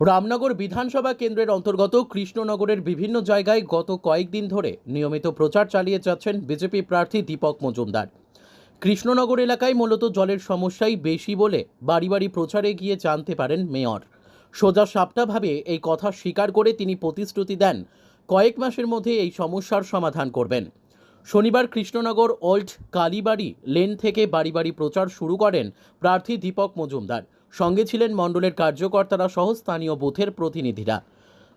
রামনগর বিধানসভা কেন্দ্রের অন্তর্গত কৃষ্ণনগরের বিভিন্ন জায়গায় গত কয়েকদিন ধরে নিয়মিত প্রচার চালিয়ে যাচ্ছেন বিজেপি প্রার্থী দীপক মজুমদার। কৃষ্ণনগর এলাকায় মূলত জলের সমস্যাই বেশি বলে বাড়ি বাড়ি প্রচারে গিয়ে জানতে পারেন মেয়র। সোজা সাপটাভাবে এই কথা স্বীকার করে তিনি প্রতিশ্রুতি দেন, কয়েক মাসের মধ্যে এই সমস্যার সমাধান করবেন। শনিবার কৃষ্ণনগর ওল্ড কালীবাড়ি লেন থেকে বাড়ি বাড়ি প্রচার শুরু করেন প্রার্থী দীপক মজুমদার। সঙ্গে ছিলেন মণ্ডলের কার্যকর্তারা সহ স্থানীয় বুথের প্রতিনিধিরা।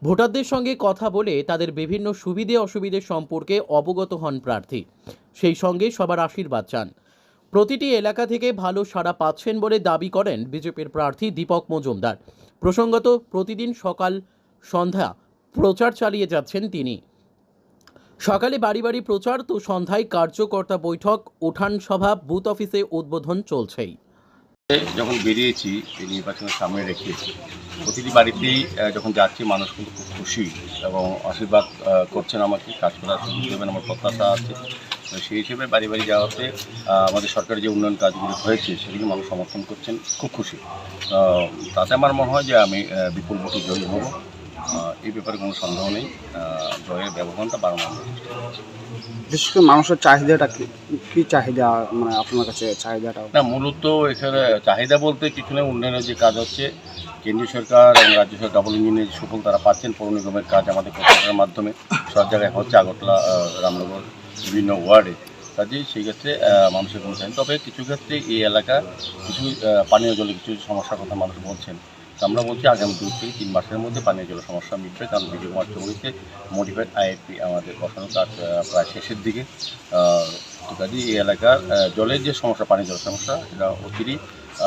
ভোটারদের সঙ্গে কথা বলে তাদের বিভিন্ন সুবিধে অসুবিধে সম্পর্কে অবগত হন প্রার্থী। সেই সঙ্গে সবার আশীর্বাদ চান। প্রতিটি এলাকা থেকে ভালো সাড়া পাচ্ছেন বলে দাবি করেন বিজেপির প্রার্থী দীপক মজুমদার। প্রসঙ্গত, প্রতিদিন সকাল সন্ধ্যা প্রচার চালিয়ে যাচ্ছেন তিনি। সকালে বাড়ি বাড়ি প্রচার তো সন্ধ্যায় কার্যকর্তা বৈঠক, উঠান সভা, বুথ অফিসে উদ্বোধন চলছেই। যখন বেরিয়েছি, এই নির্বাচনের সামনে রেখে প্রতিটি বাড়িতেই যখন যাচ্ছি, মানুষ কিন্তু খুব খুশি এবং আশীর্বাদ করছেন আমাকে, কাজ করার দেবেন আমার প্রত্যাশা আছে। সেই হিসেবে বাড়ি বাড়ি যাওয়াতে আমাদের সরকারের যে উন্নয়ন কাজগুলো হয়েছে, সেগুলি মানুষ সমর্থন করছেন, খুব খুশি। তাতে আমার মনে হয় যে আমি বিপুল ভোটে জয়ী হব। এই ব্যাপারে কোনো সন্দেহ নেই। আহ, জয়ের ব্যবধানটা বাড়ানো বিশেষ করে মানুষের চাহিদাটা কি কি চাহিদা মানে আপনার কাছে চাহিদাটা? না মূলত এখানে চাহিদা বলতে কিছু না উন্নয়নের যে কাজ হচ্ছে কেন্দ্রীয় সরকার এবং রাজ্য সরকার ডাবল ইঞ্জিনের সুফল তারা পাচ্ছেন পৌর নিগমের কাজ আমাদের প্রকল্পের মাধ্যমে। সব জায়গায় হচ্ছে আগরতলা রামনগর বিভিন্ন ওয়ার্ডে। কাজেই সেই ক্ষেত্রে মানুষের কোনো তবে কিছু ক্ষেত্রে এই এলাকা কিছু পানীয় জলের কিছু সমস্যার কথা মানুষ বলছেন। আমরা বলছি আগামী দুই থেকে তিন মাসের মধ্যে পানীয় জল সমস্যা মিটবে কারণ বিজয় কুমার চৌধুরীতে মডিফাইড আইএপি আমাদের বসানো কাজ প্রায় শেষের দিকে। তো কাজেই এই এলাকার জলের যে সমস্যা পানীয় জল সমস্যা এটা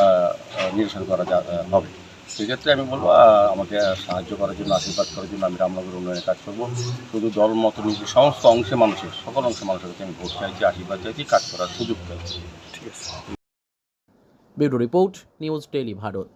আহ, নিরসন করা যা হবে। সেক্ষেত্রে আমি বলব আমাকে সাহায্য করার জন্য আশীর্বাদ করার জন্য আমি রামনগর উন্নয়নে কাজ করব। শুধু দল মত নীতি সমস্ত অংশে মানুষের সকল অংশে মানুষের কাছে আমি ভোট চাইছি আশীর্বাদ চাইছি কাজ করার সুযোগ চাইছি। ঠিক আছে। Bureau report news daily Bharat.